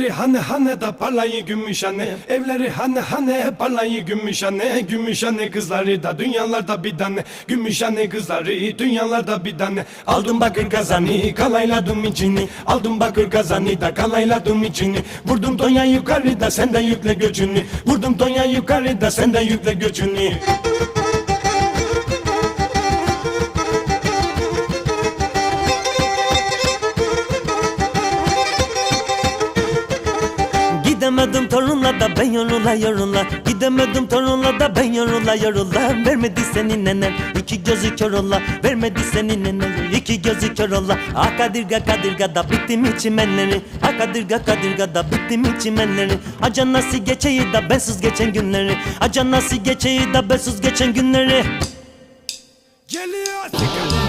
Evleri hane hane da parlayı gümüş anne. Evleri hane hane parlayı gümüş anne. Gümüş anne kızları da dünyalarda bir tane. Gümüş anne kızları dünyalarda bir tane. Aldım bakır kazanı kalayladım içini. Aldım bakır kazanı da kalayladım içini. Vurdum Tonya yukarıda sen de yükle göçünü. Vurdum Tonya yukarıda sen de yükle göçünü Gidemedim torunla da ben yorula yorula. Gidemedim torunla da ben yorula yorula. Vermedi senin nenem iki gözü kör ola. Vermedi senin nenem iki gözü kör ola. Ah kadirga kadirga da bittim çimenleri Ah kadirga kadirga da bittim çimenleri Acan nasıl geçeyi da bensiz geçen günleri? Acan nasıl geçeyi da bensiz geçen günleri? Geliyor